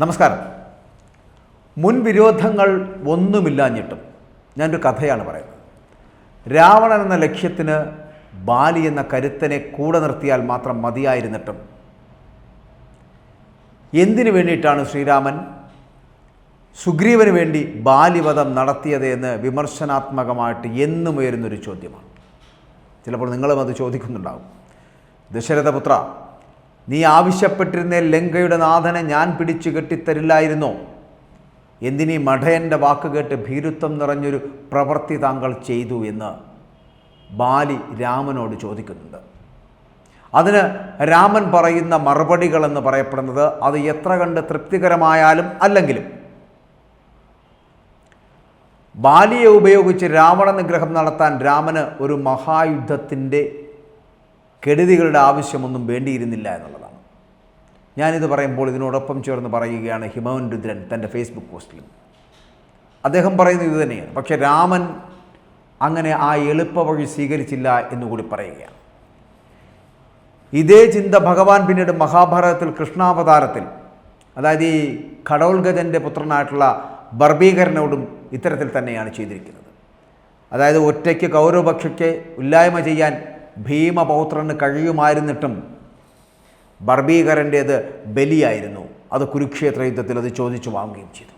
നമസ്കാരം. മുൻ വിരോധങ്ങൾ ഒന്നുമില്ലാഞ്ഞിട്ടും ഞാനൊരു കഥയാണ് പറയുന്നത്. രാവണൻ എന്ന ലക്ഷ്യത്തിന് ബാലി എന്ന കരുത്തനെ കൂടെ നിർത്തിയാൽ മാത്രം മതിയായിരുന്നിട്ടും എന്തിനു വേണ്ടിയിട്ടാണ് ശ്രീരാമൻ സുഗ്രീവന് വേണ്ടി ബാലിവധം നടത്തിയത് എന്ന് വിമർശനാത്മകമായിട്ട് എന്നും ഉയരുന്നൊരു ചോദ്യമാണ്. ചിലപ്പോൾ നിങ്ങളും അത് ചോദിക്കുന്നുണ്ടാകും ദശരഥപുത്ര നീ ആവശ്യപ്പെട്ടിരുന്ന ലങ്കയുടെ നാഥനെ ഞാൻ പിടിച്ചു കെട്ടിത്തരില്ലായിരുന്നോ. എന്തിനീ മഠയന്റെ വാക്ക് കേട്ട് ഭീരുത്വം നിറഞ്ഞൊരു പ്രവൃത്തി താങ്കൾ ചെയ്തു എന്ന് ബാലി രാമനോട് ചോദിക്കുന്നുണ്ട്. അതിന് രാമൻ പറയുന്ന മറുപടികൾ എന്ന് പറയപ്പെടുന്നത് അത് എത്ര കണ്ട് തൃപ്തികരമായാലും അല്ലെങ്കിലും ബാലിയെ ഉപയോഗിച്ച് രാവണ നിഗ്രഹം നടത്താൻ രാമന് ഒരു മഹായുദ്ധത്തിന്റെ കെടുതികളുടെ ആവശ്യമൊന്നും വേണ്ടിയിരുന്നില്ല എന്നുള്ളതാണ്. ഞാനിത് പറയുമ്പോൾ ഇതിനോടൊപ്പം ചേർന്ന് പറയുകയാണ് ഹിമവൻ രുദ്രൻ തന്റെ ഫേസ്ബുക്ക് പോസ്റ്റിൽ അദ്ദേഹം പറയുന്നത് ഇതുതന്നെയാണ് പക്ഷേ രാമൻ അങ്ങനെ ആ എളുപ്പ വഴി സ്വീകരിച്ചില്ല എന്നുകൂടി പറയുകയാണ്. ഇതേ ചിന്ത ഭഗവാൻ പിന്നീട് മഹാഭാരതത്തിൽ കൃഷ്ണാവതാരത്തിൽ അതായത് ഈ കടോൽഗജന്റെ പുത്രനായിട്ടുള്ള ബർബീകരനോടും ഇത്തരത്തിൽ തന്നെയാണ് ചെയ്തിരിക്കുന്നത്. അതായത് ഒറ്റയ്ക്ക് കൗരവപക്ഷയ്ക്ക് ഇല്ലായ്മ ചെയ്യാൻ ഭീമപൗത്രന് കഴിയുമായിരുന്നിട്ടും ബർബീകരന്റേത് ബലിയായിരുന്നു. അത് കുരുക്ഷേത്ര യുദ്ധത്തിൽ അത് ചോദിച്ചു വാങ്ങുകയും ചെയ്തു.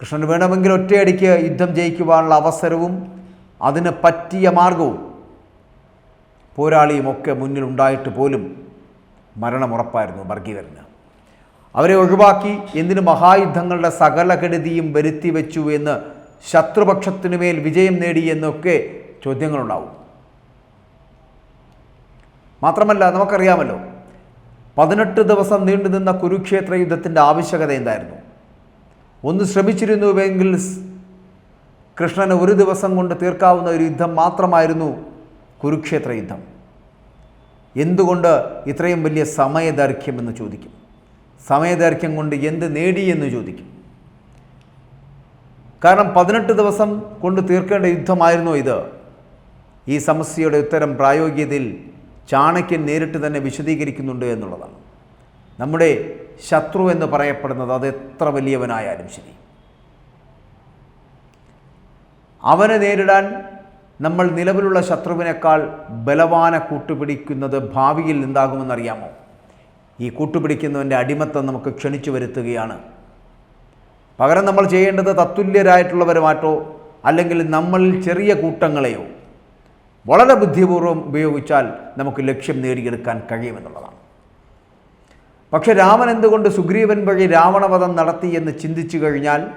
കൃഷ്ണന് വേണമെങ്കിൽ ഒറ്റയടിക്ക് യുദ്ധം ജയിക്കുവാനുള്ള അവസരവും അതിന് പറ്റിയ മാർഗവും പോരാളിയും ഒക്കെ മുന്നിൽ ഉണ്ടായിട്ട് പോലും മരണമുറപ്പായിരുന്നു ബർഗീകരന്. അവരെ ഒഴിവാക്കി എന്തിന് മഹായുദ്ധങ്ങളുടെ സകല കെടുതിയും വരുത്തി വെച്ചു എന്ന് ശത്രുപക്ഷത്തിനുമേൽ വിജയം നേടി എന്നൊക്കെ ചോദ്യങ്ങളുണ്ടാവും. മാത്രമല്ല നമുക്കറിയാമല്ലോ പതിനെട്ട് ദിവസം നീണ്ടുനിന്ന കുരുക്ഷേത്ര യുദ്ധത്തിന്റെ ആവശ്യകത എന്തായിരുന്നു? ഒന്ന് ശ്രമിച്ചിരുന്നുവെങ്കിൽ കൃഷ്ണന് ഒരു ദിവസം കൊണ്ട് തീർക്കാവുന്ന ഒരു യുദ്ധം മാത്രമായിരുന്നു കുരുക്ഷേത്ര യുദ്ധം. എന്തുകൊണ്ട് ഇത്രയും വലിയ സമയദൈർഘ്യമെന്ന് ചോദിക്കും? സമയദൈർഘ്യം കൊണ്ട് എന്ത് നേടി എന്ന് ചോദിക്കും? കാരണം പതിനെട്ട് ദിവസം കൊണ്ട് തീർക്കേണ്ട യുദ്ധമായിരുന്നു ഇത്. ഈ സമസ്യയുടെ ഉത്തരം പ്രായോഗികതയിൽ ചാണക്യൻ നേരിട്ട് തന്നെ വിശദീകരിക്കുന്നുണ്ട് എന്നുള്ളതാണ്. നമ്മുടെ ശത്രു എന്ന് പറയപ്പെടുന്നത് അത് എത്ര വലിയവനായാലും ശരി. അവനെ നേരിടാൻ നമ്മൾ നിലവിലുള്ള ശത്രുവിനേക്കാൾ ബലവാന കൂട്ടുപിടിക്കുന്നത് ഭാവിയിൽ എന്താകുമെന്നറിയാമോ? ഈ കൂട്ടുപിടിക്കുന്നവന്റെ അടിമത്തം നമുക്ക് ക്ഷണിച്ചു വരുത്തുകയാണ്. പകരം നമ്മൾ ചെയ്യേണ്ടത് തത്തുല്യരായിട്ടുള്ളവരുമായിട്ടോ അല്ലെങ്കിൽ നമ്മളിൽ ചെറിയ കൂട്ടങ്ങളെയോ വളരെ ബുദ്ധിപൂർവം ഉപയോഗിച്ചാൽ നമുക്ക് ലക്ഷ്യം നേടിയെടുക്കാൻ കഴിയുമെന്നുള്ളതാണ്. പക്ഷെ രാമൻ എന്തുകൊണ്ട് സുഗ്രീവൻ വഴി രാവണവധം നടത്തി എന്ന് ചിന്തിച്ചു കഴിഞ്ഞാൽ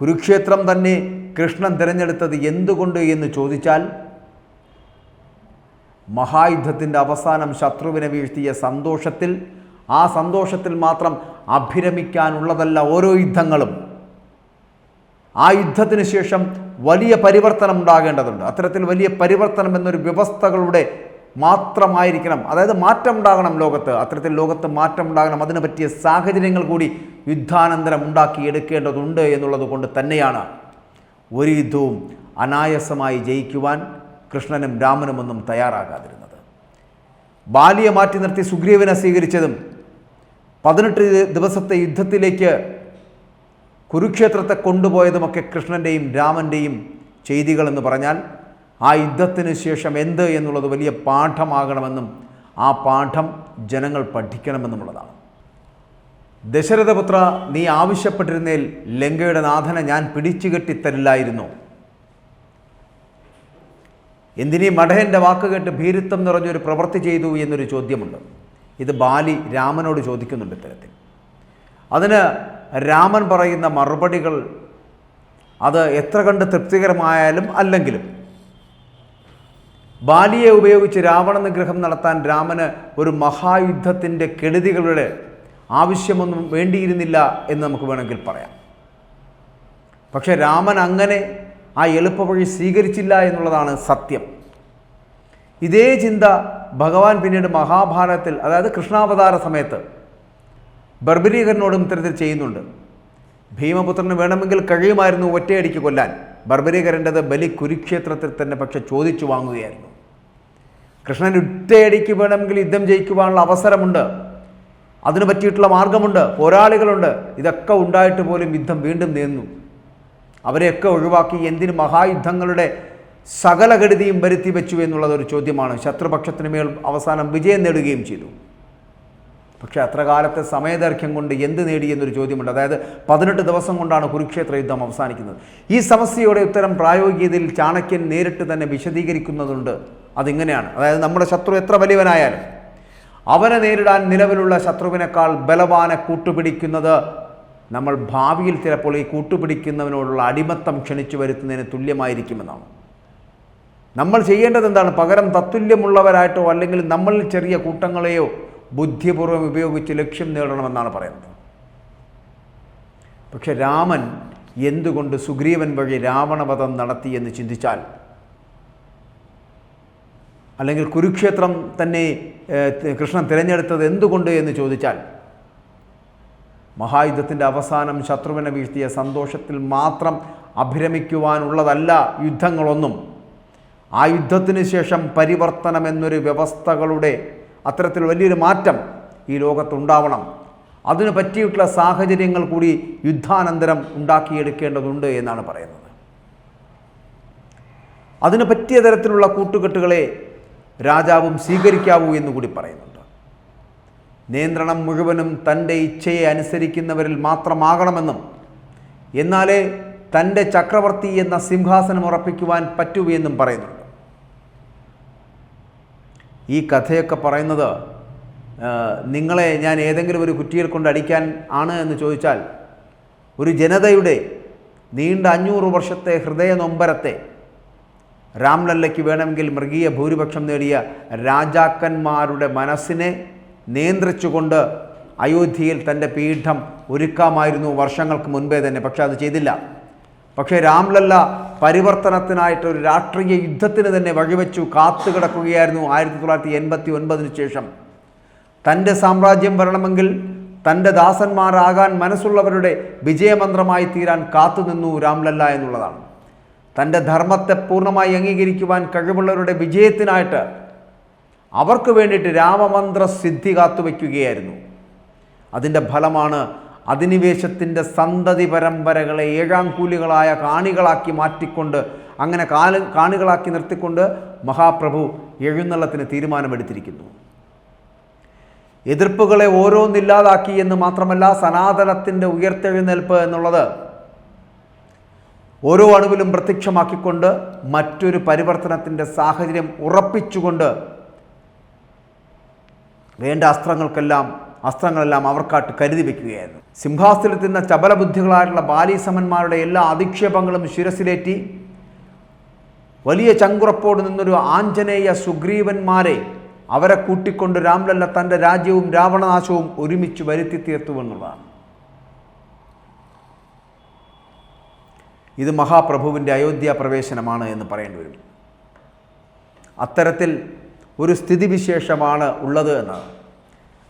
കുരുക്ഷേത്രം തന്നെ കൃഷ്ണൻ തിരഞ്ഞെടുത്തത് എന്തുകൊണ്ട് എന്ന് ചോദിച്ചാൽ മഹായുദ്ധത്തിന്റെ അവസാനം ശത്രുവിനെ വീഴ്ത്തിയ സന്തോഷത്തിൽ ആ സന്തോഷത്തിൽ മാത്രം അഭിരമിക്കാനുള്ളതല്ല ഓരോ യുദ്ധങ്ങളും. ആ യുദ്ധത്തിന് ശേഷം വലിയ പരിവർത്തനം ഉണ്ടാകേണ്ടതുണ്ട്. അത്തരത്തിൽ വലിയ പരിവർത്തനം എന്നൊരു വ്യവസ്ഥകളുടെ മാത്രമായിരിക്കണം. അതായത് മാറ്റം ഉണ്ടാകണം ലോകത്ത്. അത്തരത്തിൽ ലോകത്ത് മാറ്റം ഉണ്ടാകണം അതിന് പറ്റിയ സാഹചര്യങ്ങൾ കൂടി യുദ്ധാനന്തരം ഉണ്ടാക്കിയെടുക്കേണ്ടതുണ്ട് എന്നുള്ളത് കൊണ്ട് തന്നെയാണ് ഒരു യുദ്ധവും അനായാസമായി ജയിക്കുവാൻ കൃഷ്ണനും രാമനുമൊന്നും തയ്യാറാകാതിരുന്നത്. ബാലിയെ മാറ്റി നിർത്തി സുഗ്രീവനെ സ്വീകരിച്ചതും പതിനെട്ട് ദിവസത്തെ യുദ്ധത്തിലേക്ക് കുരുക്ഷേത്രത്തെ കൊണ്ടുപോയതുമൊക്കെ കൃഷ്ണന്റെയും രാമന്റെയും ചെയ്തികളെന്ന് പറഞ്ഞാൽ ആ യുദ്ധത്തിന് ശേഷം എന്ത് എന്നുള്ളത് വലിയ പാഠമാകണമെന്നും ആ പാഠം ജനങ്ങൾ പഠിക്കണമെന്നുമുള്ളതാണ്. ദശരഥപുത്ര നീ ആവശ്യപ്പെട്ടിരുന്നേൽ ലങ്കയുടെ നാഥനെ ഞാൻ പിടിച്ചു കെട്ടിത്തരില്ലായിരുന്നു എന്തിനീ മഠയന്റെ വാക്ക് കേട്ട് ഭീരുത്വം നിറഞ്ഞൊരു പ്രവൃത്തി ചെയ്തു എന്നൊരു ചോദ്യമുണ്ട്. ഇത് ബാലി രാമനോട് ചോദിക്കുന്നുണ്ട് ഇത്തരത്തിൽ. അതിന് രാമൻ പറയുന്ന മറുപടികൾ അത് എത്ര കണ്ട് തൃപ്തികരമായാലും അല്ലെങ്കിലും. ബാലിയെ ഉപയോഗിച്ച് രാവണ നിഗ്രഹം നടത്താൻ രാമന് ഒരു മഹായുദ്ധത്തിന്റെ കെടുതികളുടെ ആവശ്യമൊന്നും വേണ്ടിയിരുന്നില്ല എന്ന് നമുക്ക് വേണമെങ്കിൽ പറയാം. പക്ഷേ രാമൻ അങ്ങനെ ആ എളുപ്പവഴി സ്വീകരിച്ചില്ല എന്നുള്ളതാണ് സത്യം. ഇതേ ചിന്ത ഭഗവാൻ പിന്നീട് മഹാഭാരതത്തിൽ അതായത് കൃഷ്ണാവതാര സമയത്ത് ബർബരീകരനോടും ഇത്തരത്തിൽ ചെയ്യുന്നുണ്ട്. ഭീമപുത്രന് വേണമെങ്കിൽ കഴിയുമായിരുന്നു ഒറ്റയടിക്ക് കൊല്ലാൻ. ബർബരീകരന്റെത് ബലി കുരുക്ഷേത്രത്തിൽ തന്നെ പക്ഷെ ചോദിച്ചു വാങ്ങുകയായിരുന്നു. കൃഷ്ണൻ ഒറ്റയടിക്ക് വേണമെങ്കിൽ യുദ്ധം ജയിക്കുവാനുള്ള അവസരമുണ്ട്. അതിനു പറ്റിയിട്ടുള്ള മാർഗമുണ്ട്. പോരാളികളുണ്ട്. ഇതൊക്കെ ഉണ്ടായിട്ട് പോലും യുദ്ധം വീണ്ടും നീന്നു. അവരെയൊക്കെ ഒഴിവാക്കി എന്തിനു മഹായുദ്ധങ്ങളുടെ സകലഗതിയും വരുത്തി വെച്ചു എന്നുള്ളത് ഒരു ചോദ്യമാണ്. ശത്രുപക്ഷത്തിന് മേൽ അവസാനം വിജയം നേടുകയും ചെയ്തു. പക്ഷേ അത്ര കാലത്തെ സമയദൈർഘ്യം കൊണ്ട് എന്ത് നേടി എന്നൊരു ചോദ്യമുണ്ട്. അതായത് പതിനെട്ട് ദിവസം കൊണ്ടാണ് കുരുക്ഷേത്ര യുദ്ധം അവസാനിക്കുന്നത്. ഈ സമസ്യയുടെ ഉത്തരം പ്രായോഗികതയിൽ ചാണക്യൻ നേരിട്ട് തന്നെ വിശദീകരിക്കുന്നതുണ്ട്. അതിങ്ങനെയാണ്. അതായത് നമ്മുടെ ശത്രു എത്ര വലിയവനായാലും അവനെ നേരിടാൻ നിലവിലുള്ള ശത്രുവിനേക്കാൾ ബലവാനെ കൂട്ടുപിടിക്കുന്നത് നമ്മൾ ഭാവിയിൽ ചിലപ്പോൾ ഈ കൂട്ടുപിടിക്കുന്നവനോടുള്ള അടിമത്തം ക്ഷണിച്ചു വരുത്തുന്നതിന് തുല്യമായിരിക്കുമെന്നാണ്. നമ്മൾ ചെയ്യേണ്ടത് എന്താണ്? പകരം തത്തുല്യമുള്ളവരായിട്ടോ അല്ലെങ്കിൽ നമ്മളിൽ ചെറിയ കൂട്ടങ്ങളെയോ ബുദ്ധിപൂർവം ഉപയോഗിച്ച് ലക്ഷ്യം നേടണമെന്നാണ് പറയുന്നത്. പക്ഷെ രാമൻ എന്തുകൊണ്ട് സുഗ്രീവൻ വഴി രാവണവധം നടത്തി എന്ന് ചിന്തിച്ചാൽ അല്ലെങ്കിൽ കുരുക്ഷേത്രം തന്നെ കൃഷ്ണൻ തിരഞ്ഞെടുത്തത് എന്തുകൊണ്ട് എന്ന് ചോദിച്ചാൽ മഹായുദ്ധത്തിന്റെ അവസാനം ശത്രുവിനെ വീഴ്ത്തിയ സന്തോഷത്തിൽ മാത്രം അഭിരമിക്കുവാനുള്ളതല്ല യുദ്ധങ്ങളൊന്നും. ആ യുദ്ധത്തിന് ശേഷം പരിവർത്തനം എന്നൊരു വ്യവസ്ഥകളുടെ അത്തരത്തിൽ വലിയൊരു മാറ്റം ഈ ലോകത്തുണ്ടാവണം. അതിന് പറ്റിയിട്ടുള്ള സാഹചര്യങ്ങൾ കൂടി യുദ്ധാനന്തരം ഉണ്ടാക്കിയെടുക്കേണ്ടതുണ്ട് എന്നാണ് പറയുന്നത്. അതിന് പറ്റിയ തരത്തിലുള്ള കൂട്ടുകെട്ടുകളെ രാജാവും സ്വീകരിക്കാവൂ എന്ന് കൂടി പറയുന്നുണ്ട്. നിയന്ത്രണം മുഴുവനും തന്റെ ഇച്ഛയെ അനുസരിക്കുന്നവരിൽ മാത്രമാകണമെന്നും എന്നാലേ തന്റെ ചക്രവർത്തി എന്ന സിംഹാസനം ഉറപ്പിക്കുവാൻ പറ്റൂ എന്നും പറയുന്നുണ്ട്. ഈ കഥയൊക്കെ പറയുന്നത് നിങ്ങളെ ഞാൻ ഏതെങ്കിലും ഒരു കുറ്റിയിൽ കൊണ്ട് അടിക്കാൻ ആണ് എന്ന് ചോദിച്ചാൽ ഒരു ജനതയുടെ നീണ്ട അഞ്ഞൂറ് വർഷത്തെ ഹൃദയ നൊമ്പരത്തെ രാംലല്ലയ്ക്ക് വേണമെങ്കിൽ മൃഗീയ ഭൂരിപക്ഷം നേടിയ രാജാക്കന്മാരുടെ മനസ്സിനെ നിയന്ത്രിച്ചുകൊണ്ട് അയോധ്യയിൽ തന്റെ പീഠം ഒരുക്കാമായിരുന്നു വർഷങ്ങൾക്ക് മുൻപേ തന്നെ പക്ഷെ അത് ചെയ്തില്ല. പക്ഷേ രാംലല്ല പരിവർത്തനത്തിനായിട്ട് ഒരു രാഷ്ട്രീയ യുദ്ധത്തിന് തന്നെ വഴിവെച്ചു കാത്തുകിടക്കുകയായിരുന്നു ആയിരത്തി തൊള്ളായിരത്തി എൺപത്തി ഒൻപതിന് ശേഷം. തന്റെ സാമ്രാജ്യം വരണമെങ്കിൽ തന്റെ ദാസന്മാരാകാൻ മനസ്സുള്ളവരുടെ വിജയമന്ത്രമായി തീരാൻ കാത്തുനിന്നു രാംലല്ല എന്നുള്ളതാണ്. തന്റെ ധർമ്മത്തെ പൂർണമായി അംഗീകരിക്കുവാൻ കഴിവുള്ളവരുടെ വിജയത്തിനായിട്ട് അവർക്ക് വേണ്ടിയിട്ട് രാമമന്ത്ര സിദ്ധി കാത്തുവയ്ക്കുകയായിരുന്നു അതിന്റെ ഫലമാണ് അധിനിവേശത്തിന്റെ സന്തതി പരമ്പരകളെ ഏഴാം കൂലികളായ കാണികളാക്കി മാറ്റിക്കൊണ്ട് അങ്ങനെ കാല കാണികളാക്കി നിർത്തിക്കൊണ്ട് മഹാപ്രഭു എഴുന്നള്ളത്തിന് തീരുമാനമെടുത്തിരിക്കുന്നു. എതിർപ്പുകളെ ഓരോന്നില്ലാതാക്കി എന്ന് മാത്രമല്ല സനാതനത്തിന്റെ ഉയർത്തെഴുന്നേൽപ്പ് എന്നുള്ളത് ഓരോ അണുവിലും പ്രത്യക്ഷമാക്കിക്കൊണ്ട് മറ്റൊരു പരിവർത്തനത്തിന്റെ സാഹചര്യം ഉറപ്പിച്ചുകൊണ്ട് വേണ്ട അസ്ത്രങ്ങൾക്കെല്ലാം അസ്ത്രങ്ങളെല്ലാം അവർക്കാട്ട് കരുതി വെക്കുകയായിരുന്നു. സിംഹാസനത്തിന്ന ചപലബുദ്ധികളായിട്ടുള്ള ബാലീസമന്മാരുടെ എല്ലാ അധിക്ഷേപങ്ങളും ശിരസിലേറ്റി വലിയ ചങ്കുറപ്പോട് നിന്നൊരു ആഞ്ജനേയ സുഗ്രീവന്മാരെ അവരെ കൂട്ടിക്കൊണ്ട് രാംലല്ല തന്റെ രാജ്യവും രാവണനാശവും ഒരുമിച്ച് വരുത്തി തീർത്തു എന്നുള്ളതാണ്. ഇത് മഹാപ്രഭുവിന്റെ അയോധ്യ പ്രവേശനമാണ് എന്ന് പറയേണ്ടി വരും. അത്തരത്തിൽ ഒരു സ്ഥിതിവിശേഷമാണ് ഉള്ളത് എന്നാണ്.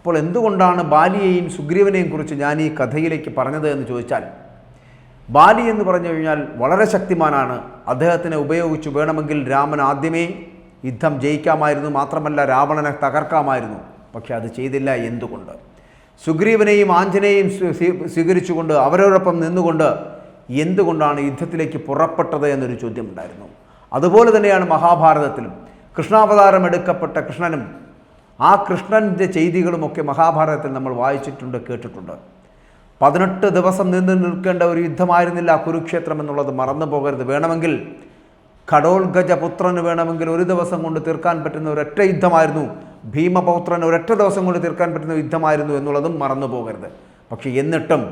അപ്പോൾ എന്തുകൊണ്ടാണ് ബാലിയെയും സുഗ്രീവനെയും കുറിച്ച് ഞാൻ ഈ കഥയിലേക്ക് പറഞ്ഞത് എന്ന് ചോദിച്ചാൽ ബാലി എന്ന് പറഞ്ഞു കഴിഞ്ഞാൽ വളരെ ശക്തിമാനാണ്. അദ്ദേഹത്തിനെ ഉപയോഗിച്ച് വേണമെങ്കിൽ രാമൻ ആദ്യമേ യുദ്ധം ജയിക്കാമായിരുന്നു മാത്രമല്ല രാവണനെ തകർക്കാമായിരുന്നു. പക്ഷെ അത് ചെയ്തില്ല എന്തുകൊണ്ട്? സുഗ്രീവനെയും ആഞ്ജനേയും സ്വീ- സ്വീ- സ്വീകരിച്ചുകൊണ്ട് അവരോടൊപ്പം നിന്നുകൊണ്ട് എന്തുകൊണ്ടാണ് യുദ്ധത്തിലേക്ക് പുറപ്പെട്ടത് എന്നൊരു ചോദ്യമുണ്ടായിരുന്നു. അതുപോലെ തന്നെയാണ് മഹാഭാരതത്തിലും. കൃഷ്ണാവതാരം എടുക്കപ്പെട്ട കൃഷ്ണനും ആ കൃഷ്ണന്റെ ചെയ്തികളുമൊക്കെ മഹാഭാരതത്തിൽ നമ്മൾ വായിച്ചിട്ടുണ്ട് കേട്ടിട്ടുണ്ട്. പതിനെട്ട് ദിവസം നിന്ന് നിൽക്കേണ്ട ഒരു യുദ്ധമായിരുന്നില്ല കുരുക്ഷേത്രം എന്നുള്ളത്. മറന്നു പോകരുത്. വേണമെങ്കിൽ കടോൾ പുത്രന് വേണമെങ്കിൽ ഒരു ദിവസം കൊണ്ട് തീർക്കാൻ പറ്റുന്ന ഒരൊറ്റ യുദ്ധമായിരുന്നു. ഭീമപൗത്രന് ഒരൊറ്റ ദിവസം കൊണ്ട് തീർക്കാൻ പറ്റുന്ന യുദ്ധമായിരുന്നു എന്നുള്ളതും മറന്നു പോകരുത്. പക്ഷേ എന്നിട്ടും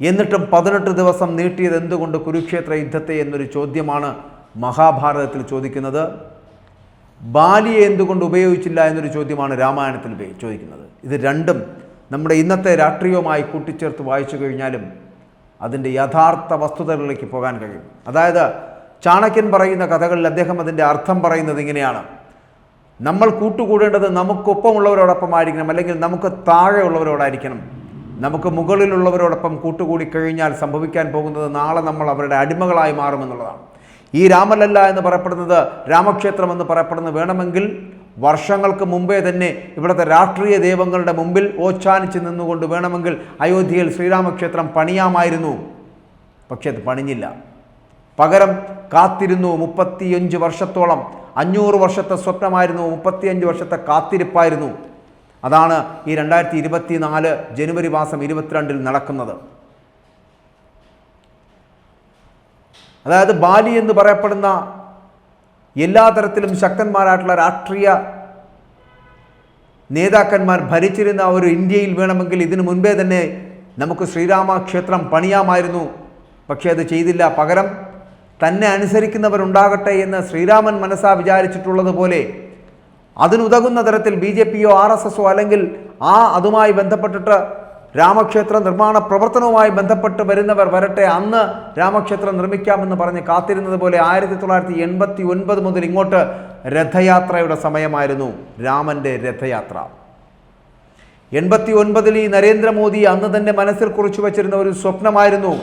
എന്നിട്ടും പതിനെട്ട് ദിവസം നീട്ടിയത് എന്തുകൊണ്ട് കുരുക്ഷേത്ര യുദ്ധത്തെ എന്നൊരു ചോദ്യമാണ് മഹാഭാരതത്തിൽ ചോദിക്കുന്നത്? ബാലിയെ എന്തുകൊണ്ട് ഉപയോഗിച്ചില്ല എന്നൊരു ചോദ്യമാണ് രാമായണത്തിൽ ചോദിക്കുന്നത്. ഇത് രണ്ടും നമ്മുടെ ഇന്നത്തെ രാഷ്ട്രീയവുമായി കൂട്ടിച്ചേർത്ത് വായിച്ചു കഴിഞ്ഞാലും അതിന്റെ യഥാർത്ഥ വസ്തുതകളിലേക്ക് പോകാൻ കഴിയും. അതായത് ചാണക്യൻ പറയുന്ന കഥകളിൽ അദ്ദേഹം അതിന്റെ അർത്ഥം പറയുന്നത് ഇങ്ങനെയാണ്. നമ്മൾ കൂട്ടുകൂടേണ്ടത് നമുക്കൊപ്പമുള്ളവരോടൊപ്പം ആയിരിക്കണം അല്ലെങ്കിൽ നമുക്ക് താഴെയുള്ളവരോടായിരിക്കണം. നമുക്ക് മുകളിലുള്ളവരോടൊപ്പം കൂട്ടുകൂടി കഴിഞ്ഞാൽ സംഭവിക്കാൻ പോകുന്നത് നാളെ നമ്മൾ അവരുടെ അടിമകളായി മാറുമെന്നുള്ളതാണ്. ഈ രാമലല്ല എന്ന് പറയപ്പെടുന്നത് രാമക്ഷേത്രം എന്ന് പറയപ്പെടുന്നത് വേണമെങ്കിൽ വർഷങ്ങൾക്ക് മുമ്പേ തന്നെ ഇവിടുത്തെ രാഷ്ട്രീയ ദൈവങ്ങളുടെ മുമ്പിൽ ഓച്ചാനിച്ച് നിന്നുകൊണ്ട് വേണമെങ്കിൽ അയോധ്യയിൽ ശ്രീരാമക്ഷേത്രം പണിയാമായിരുന്നു. പക്ഷെ അത് പണിഞ്ഞില്ല. പകരം കാത്തിരുന്നു മുപ്പത്തിയഞ്ച് വർഷത്തോളം. അഞ്ഞൂറ് വർഷത്തെ സ്വപ്നമായിരുന്നു മുപ്പത്തിയഞ്ച് വർഷത്തെ കാത്തിരിപ്പായിരുന്നു. അതാണ് ഈ രണ്ടായിരത്തി ഇരുപത്തി നാല് ജനുവരി മാസം ഇരുപത്തിരണ്ടിൽ നടക്കുന്നത്. അതായത് ബാലി എന്ന് പറയപ്പെടുന്ന എല്ലാ തരത്തിലും ശക്തന്മാരായിട്ടുള്ള രാഷ്ട്രീയ നേതാക്കന്മാർ ഭരിച്ചിരുന്ന ഒരു ഇന്ത്യയിൽ വേണമെങ്കിൽ ഇതിനു മുൻപേ തന്നെ നമുക്ക് ശ്രീരാമ ക്ഷേത്രം പണിയാമായിരുന്നു. പക്ഷേ അത് ചെയ്തില്ല. പകരം തന്നെ അനുസരിക്കുന്നവരുണ്ടാകട്ടെ എന്ന് ശ്രീരാമൻ മനസ്സാ വിചാരിച്ചിട്ടുള്ളതുപോലെ അതിനുതകുന്ന തരത്തിൽ ബി ജെ പിയോ ആർ എസ് എസോ അല്ലെങ്കിൽ ആ അതുമായി ബന്ധപ്പെട്ടിട്ട് രാമക്ഷേത്ര നിർമ്മാണ പ്രവർത്തനവുമായി ബന്ധപ്പെട്ട് വരുന്നവർ വരട്ടെ അന്ന് രാമക്ഷേത്രം നിർമ്മിക്കാമെന്ന് പറഞ്ഞ് കാത്തിരുന്നത് പോലെ ആയിരത്തി തൊള്ളായിരത്തി എൺപത്തി ഒൻപത് മുതൽ ഇങ്ങോട്ട് രഥയാത്രയുടെ സമയമായിരുന്നു രാമന്റെ രഥയാത്ര. എൺപത്തി ഒൻപതിൽ ഈ നരേന്ദ്രമോദി അന്ന് തന്നെ മനസ്സിൽ കുറിച്ചു വച്ചിരുന്ന ഒരു സ്വപ്നമായിരുന്നു.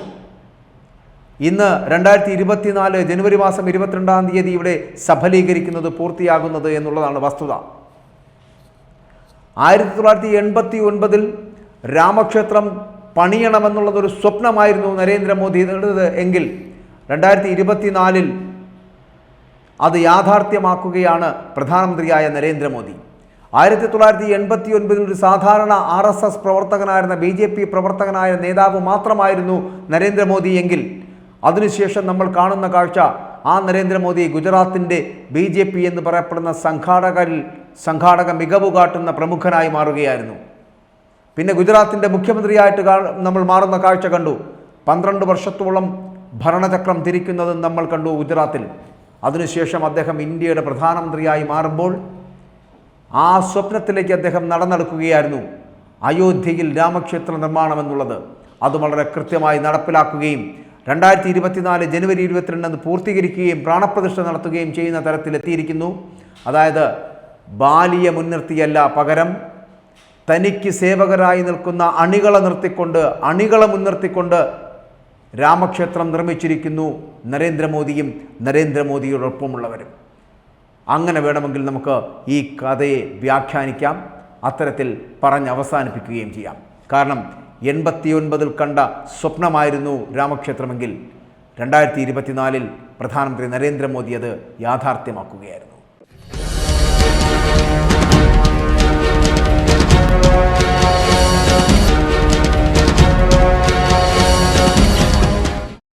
ഇന്ന് രണ്ടായിരത്തി ഇരുപത്തിനാല് ജനുവരി മാസം ഇരുപത്തിരണ്ടാം തീയതി ഇവിടെ സഫലീകരിക്കുന്നത് പൂർത്തിയാകുന്നത് എന്നുള്ളതാണ് വസ്തുത. ആയിരത്തി തൊള്ളായിരത്തി എൺപത്തി ഒൻപതിൽ രാമക്ഷേത്രം പണിയണമെന്നുള്ളതൊരു സ്വപ്നമായിരുന്നു നരേന്ദ്രമോദിയുടേത് എങ്കിൽ രണ്ടായിരത്തി ഇരുപത്തിനാലിൽ അത് യാഥാർത്ഥ്യമാക്കുകയാണ് പ്രധാനമന്ത്രിയായ നരേന്ദ്രമോദി. ആയിരത്തി തൊള്ളായിരത്തി എൺപത്തി ഒൻപതിൽ ഒരു സാധാരണ ആർ എസ് എസ് പ്രവർത്തകനായിരുന്ന ബി ജെ പി പ്രവർത്തകനായ നേതാവ് മാത്രമായിരുന്നു നരേന്ദ്രമോദി എങ്കിൽ അതിനുശേഷം നമ്മൾ കാണുന്ന കാഴ്ച ആ നരേന്ദ്രമോദി ഗുജറാത്തിന്റെ ബി ജെ പി എന്ന് പറയപ്പെടുന്ന സംഘാടകരിൽ സംഘാടക മികവ് കാട്ടുന്ന പ്രമുഖനായി മാറുകയായിരുന്നു. പിന്നെ ഗുജറാത്തിന്റെ മുഖ്യമന്ത്രിയായിട്ട് നമ്മൾ മാറുന്ന കാഴ്ച കണ്ടു. പന്ത്രണ്ട് വർഷത്തോളം ഭരണചക്രം തിരിക്കുന്നത് നമ്മൾ കണ്ടു ഗുജറാത്തിൽ. അതിനുശേഷം അദ്ദേഹം ഇന്ത്യയുടെ പ്രധാനമന്ത്രിയായി മാറുമ്പോൾ ആ സ്വപ്നത്തിലേക്ക് അദ്ദേഹം നടന്നെടുക്കുകയായിരുന്നു. അയോധ്യയിൽ രാമക്ഷേത്ര നിർമ്മാണം എന്നുള്ളത്. അത് വളരെ കൃത്യമായി നടപ്പിലാക്കുകയും രണ്ടായിരത്തി ഇരുപത്തിനാല് ജനുവരി ഇരുപത്തിരണ്ടിന് പൂർത്തീകരിക്കുകയും പ്രാണപ്രതിഷ്ഠ നടത്തുകയും ചെയ്യുന്ന തരത്തിലെത്തിയിരിക്കുന്നു. അതായത് ബാലിയെ മുൻനിർത്തിയല്ല പകരം തനിക്ക് സേവകരായി നിൽക്കുന്ന അണികളെ നിർത്തിക്കൊണ്ട് അണികളെ മുൻനിർത്തിക്കൊണ്ട് രാമക്ഷേത്രം നിർമ്മിച്ചിരിക്കുന്നു നരേന്ദ്രമോദിയും നരേന്ദ്രമോദിയോടൊപ്പമുള്ളവരും. അങ്ങനെ വേണമെങ്കിൽ നമുക്ക് ഈ കഥയെ വ്യാഖ്യാനിക്കാം അത്തരത്തിൽ പറഞ്ഞ് അവസാനിപ്പിക്കുകയും ചെയ്യാം. കാരണം എൺപത്തിയൊൻപതിൽ കണ്ട സ്വപ്നമായിരുന്നു രാമക്ഷേത്രമെങ്കിൽ രണ്ടായിരത്തി ഇരുപത്തിനാലിൽ പ്രധാനമന്ത്രി നരേന്ദ്രമോദി അത് യാഥാർത്ഥ്യമാക്കുകയായിരുന്നു.